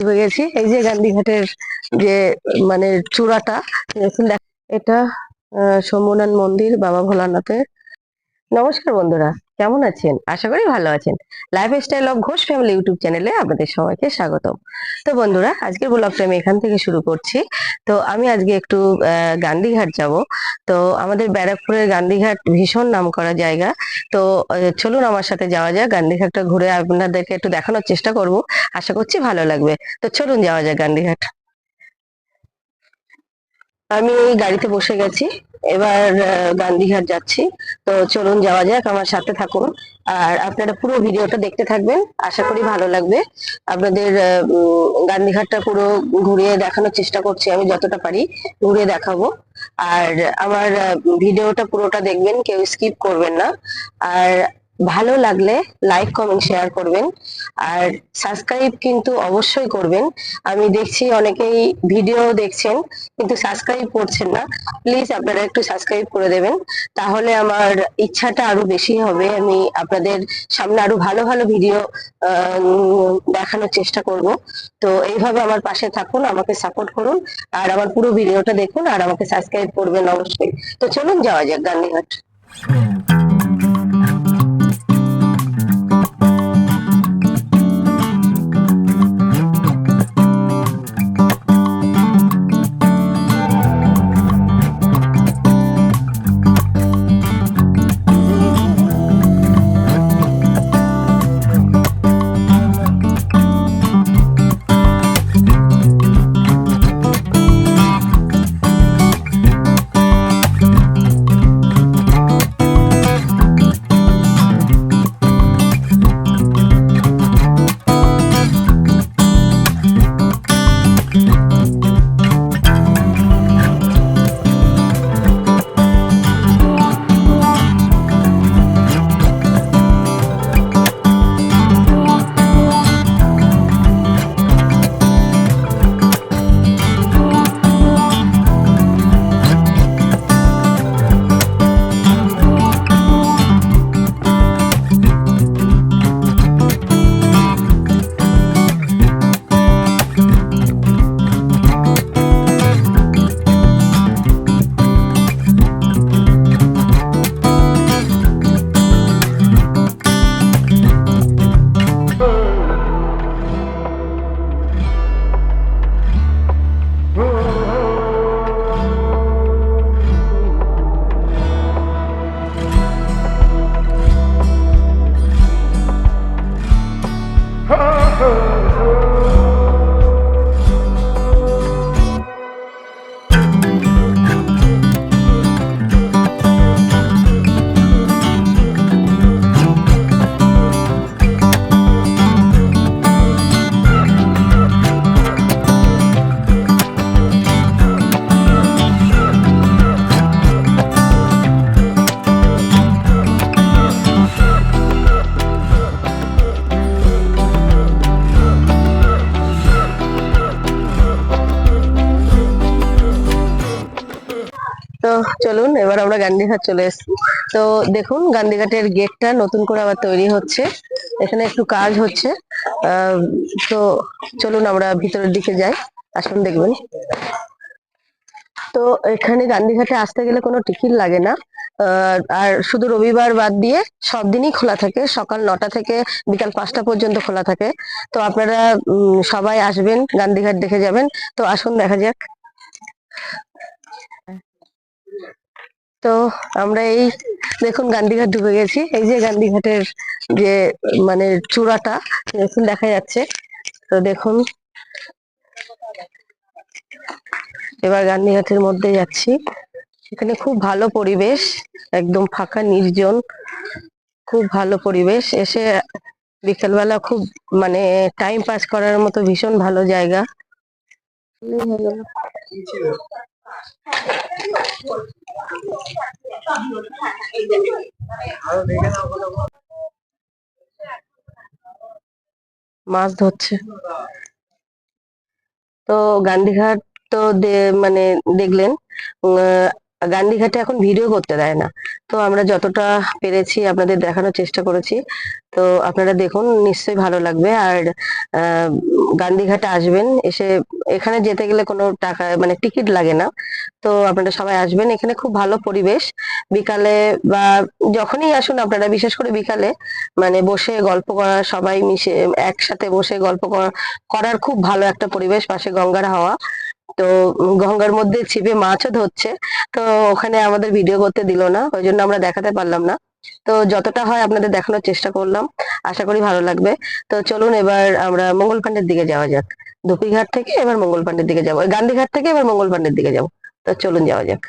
হয়ে গেছি। এই যে গান্ধীঘাটের যে মানে চূড়াটা এটা শম্ভুনাথ মন্দির, বাবা ভোলানাথের। নমস্কার বন্ধুরা। কেমন আছেন? আশা করি ভালো আছেন। Lifestyle of Ghosh family YouTube চ্যানেলে আপনাদের সবাইকে স্বাগতম। তো বন্ধুরা, আজকের ব্লগটা আমি এখান থেকে শুরু করছি। তো আমি আজকে একটু গান্ধীঘাট যাব। তো আমাদের ব্যারাকপুরের গান্ধীঘাট ভীষণ নামকরা জায়গা। তো চলুন আমার সাথে যাওয়া যাক। গান্ধীঘাটটা ঘুরে আপনাদেরকে একটু দেখানোর চেষ্টা করব। আশা করছি ভালো লাগবে। তো চলুন যাওয়া যাক গান্ধীঘাট। আমি এই গাড়িতে বসে গেছি। এবার গান্ধীঘাট যাচ্ছি। তো চলুন, যাওয়া যাক, আমার সাথে থাকুন। আর আপনারা পুরো ভিডিওটা দেখতে থাকবেন। আশা করি ভালো লাগবে। আপনাদের গান্ধীঘাটটা পুরো ঘুরিয়ে দেখানোর চেষ্টা করছি আমি যতটা পারি ঘুরে দেখাবো। আর আমার ভিডিওটা পুরোটা দেখবেন, কেউ স্কিপ করবেন না। আর ভালো লাগলে লাইক কমেন্ট শেয়ার করবেন। আর সাবস্ক্রাইব কিন্তু অবশ্যই করবেন। আমি দেখছি অনেকেই ভিডিও দেখছেন, কিন্তু সাবস্ক্রাইব করছেন না। প্লিজ আপনারা একটু সাবস্ক্রাইব করে দেবেন। তাহলে আমার ইচ্ছাটা আরও বেশি হবে। আমি আপনাদের সামনে আরও ভালো ভালো ভিডিও দেখানোর চেষ্টা করব। তো এইভাবে আমার পাশে থাকুন, আমাকে সাপোর্ট করুন। আর আমার পুরো ভিডিওটা দেখুন, আর আমাকে সাবস্ক্রাইব করবেন অবশ্যই। তো চলুন যাওয়া যাক গান্ধীঘাট। আমরা গান্ধীঘাট চলে এসেছি। তো দেখুন, গান্ধীঘাটের গেটটা নতুন করে আবার তৈরি হচ্ছে। এখানে একটু কাজ হচ্ছে। তো চলুন আমরা ভিতরের দিকে যাই। আসুন, দেখবেন। তো এখানে গান্ধীঘাটে আসতে গেলে কোনো টিকিট লাগে না। আর শুধু রবিবার বাদ দিয়ে সব দিনই খোলা থাকে। সকাল নটা থেকে বিকাল পাঁচটা পর্যন্ত খোলা থাকে। তো আপনারা সবাই আসবেন, গান্ধীঘাট দেখে যাবেন। তো আসুন, দেখা যাক। তো আমরা এই দেখুন গান্ধীঘাট ঢুকে গেছি। এই যে গান্ধীঘাটের যে মানে চূড়াটা, দেখুন দেখা যাচ্ছে। তো দেখুন। এবার গান্ধীঘাটের মধ্যে যাচ্ছি। এখানে খুব ভালো পরিবেশ, একদম ফাঁকা, নির্জন। খুব ভালো পরিবেশ। এসে বিকেলবেলা খুব মানে টাইম পাস করার মতো ভীষণ ভালো জায়গা। মাছ ধরছে। তো গান্ধীঘাট তো মানে দেখলেন গান্ধীঘাটে এখন ভিডিও করতে দেয় না। তো আমরা যতটা পেরেছি আপনাদের দেখানোর চেষ্টা করেছি। তো আপনারা দেখুন, নিশ্চয়ই ভালো লাগবে। আর গান্ধীঘাটে আসবেন, এসে এখানে যেতে গেলে কোনো টাকা মানে টিকিট লাগে না। তো আপনারা সবাই আসবেন, এখানে খুব ভালো পরিবেশ। বিকালে বা যখনই আসুন আপনারা, বিশেষ করে বিকালে মানে বসে গল্প করা, সবাই মিশে একসাথে বসে গল্প করা- করার খুব ভালো একটা পরিবেশ, পাশে গঙ্গার হাওয়া। তো গঙ্গার মধ্যে ছিপে মাছও ধরছে। তো ওখানে আমাদের ভিডিও করতে দিল না, ওই জন্য আমরা দেখাতে পারলাম না। তো যতটা হয় আপনাদের দেখানোর চেষ্টা করলাম, আশা করি ভালো লাগবে। তো চলুন এবার আমরা মঙ্গল পান্ডের দিকে যাওয়া যাক। দুপিঘাট থেকে এবার মঙ্গল পান্ডের দিকে যাব গান্ধীঘাট থেকে এবার মঙ্গল পান্ডের দিকে যাব। তো চলুন যাওয়া যাক।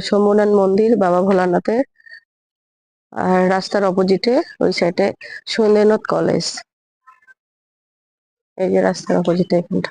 শম্ভুনাথ মন্দির বাবা ভোলানাথের। আর রাস্তার অপোজিটে ওই সাইডে সুরেন্দ্রনাথ কলেজ। এই যে রাস্তার অপোজিটে এখানটা।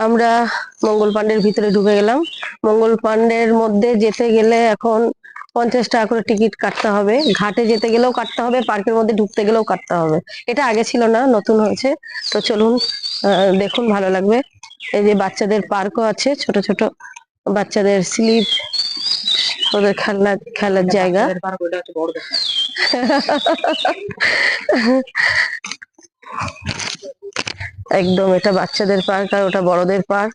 আমরা মঙ্গল পান্ডের ভিতরে ঢুকে গেলাম। মঙ্গল পান্ডের মধ্যে যেতে গেলে এখন পঞ্চাশ টাকা করে টিকিট কাটতে হবে। ঘাটে যেতে গেলেও কাটতে হবে পার্কের মধ্যে ঢুকতে গেলেও কাটতে হবে। এটা আগে ছিল না নতুন হয়েছে। তো চলুন আহ, দেখুন ভালো লাগবে। এই যে বাচ্চাদের পার্কও আছে ছোট ছোট বাচ্চাদের স্লিপ ওদের খেলনা খেলার জায়গা। একদম, এটা বাচ্চাদের পার্ক আর ওটা বড়দের পার্ক।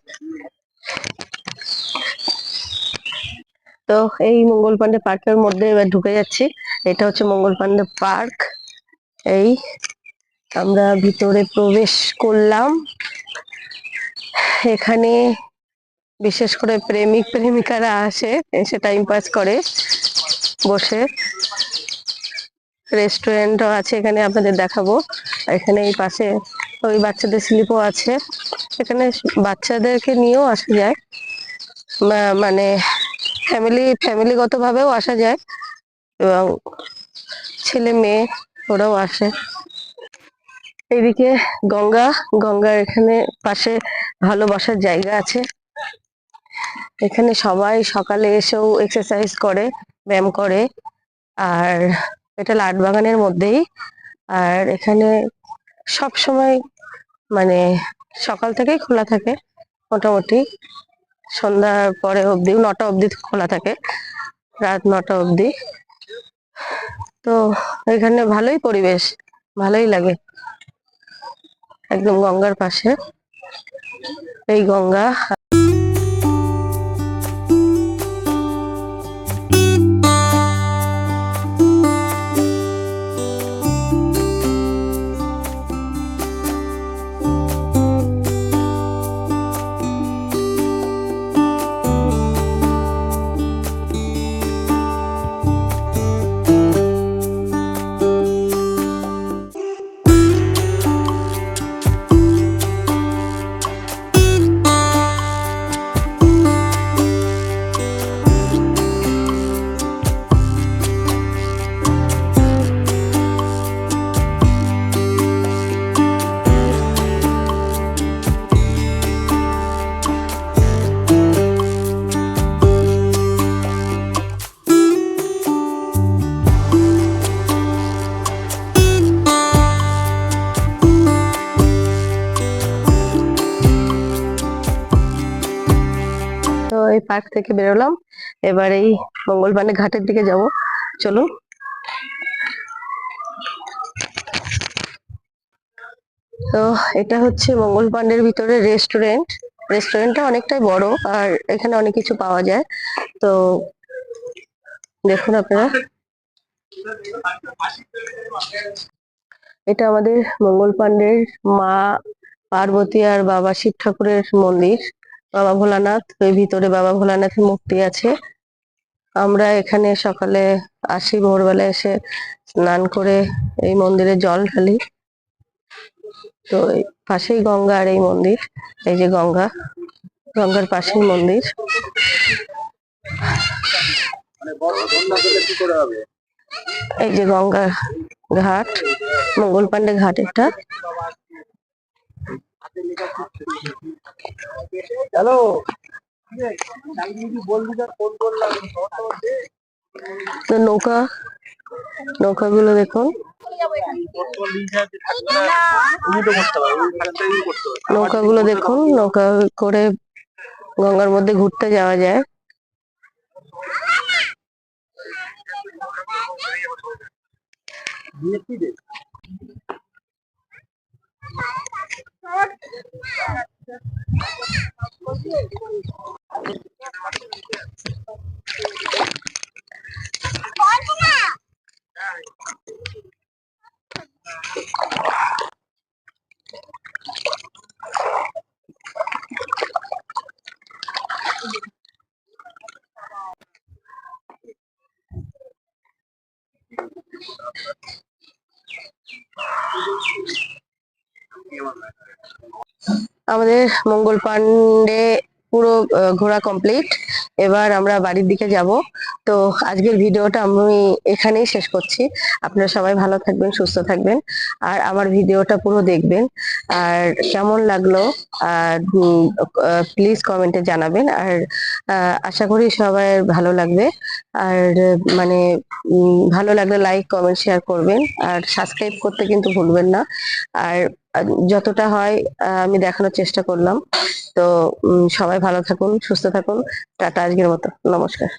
তো এই মঙ্গল পান্ডে পার্কের মধ্যে এবার ঢুকে যাচ্ছি। এটা হচ্ছে মঙ্গল পান্ডে পার্ক। এই আমরা ভিতরে প্রবেশ করলাম। এখানে বিশেষ করে প্রেমিক প্রেমিকারা আসে, এসে টাইম পাস করে বসে। রেস্টুরেন্টও আছে এখানে, আপনাদের দেখাবো। এখানে এই পাশে ওই বাচ্চাদের স্লিপও আছে। এখানে বাচ্চাদেরকে নিয়েও আসা যায়। মানে ফ্যামিলি ভাবেও আসা যায় এবং ছেলে, মেয়ে, ওরাও আসে। এইদিকে গঙ্গা, গঙ্গার এখানে পাশে ভালোবাসার জায়গা আছে। এখানে সবাই সকালে এসেও এক্সারসাইজ করে, ব্যায়াম করে। আর এটা লাটবাগানের মধ্যেই। আর এখানে সব সময় মানে সকাল থেকেই খোলা থাকে, মোটামুটি। সন্ধ্যার পরে অবধি, নটা অবধি খোলা থাকে, রাত নটা অবধি। তো এখানে ভালোই পরিবেশ, ভালোই লাগে। একদম গঙ্গার পাশে। এই গঙ্গা পার্ক থেকে বেরোলাম। এবার এই মঙ্গলবানে ঘাটের দিকে যাব। চলুন তো এটা হচ্ছে মঙ্গল পান্ডের ভিতরে রেস্টুরেন্ট রেস্টুরেন্টটা অনেকটাই বড় আর এখানে অনেক কিছু পাওয়া যায়। তো দেখুন আপনারা। এটা আমাদের মঙ্গল পান্ডের মা পার্বতী আর বাবা শিব ঠাকুরের মন্দির। বাবা ভোলানাথ ওই ভিতরে বাবা ভোলানাথের মূর্তি আছে। আমরা এখানে সকালে আসি ভোরবেলা এসে স্নান করে এই মন্দিরে জল ঢালি। তো পাশেই গঙ্গা আর এই মন্দির, এই যে গঙ্গা, গঙ্গার পাশেই মন্দির। মানে এই যে গঙ্গা ঘাট মঙ্গল পান্ডে ঘাট এটা। হ্যালো তো নৌকা নৌকাগুলো দেখুন। নৌকাগুলো দেখুন নৌকা করে গঙ্গার মধ্যে ঘুরতে যাওয়া যায়। Thank you. আমাদের মঙ্গল পান্ডে পুরো ঘোরা কমপ্লিট এবার আমরা বাড়ির দিকে যাব। তো আজকের ভিডিওটা আমি এখানেই শেষ করছি। আপনারা সবাই ভালো থাকবেন, সুস্থ থাকবেন। আর আমার ভিডিওটা পুরো দেখবেন। আর কেমন লাগল, আর প্লিজ কমেন্টে জানাবেন। আর আশা করি সবাই ভালো লাগবে। আর মানে ভালো লাগলে লাইক কমেন্ট শেয়ার করবেন। আর সাবস্ক্রাইব করতে কিন্তু ভুলবেন না। আর যতটা হয় আমি দেখানোর চেষ্টা করলাম। তো সবাই ভালো থাকুন, সুস্থ থাকুন। টাটা, আজকের মতো। নমস্কার।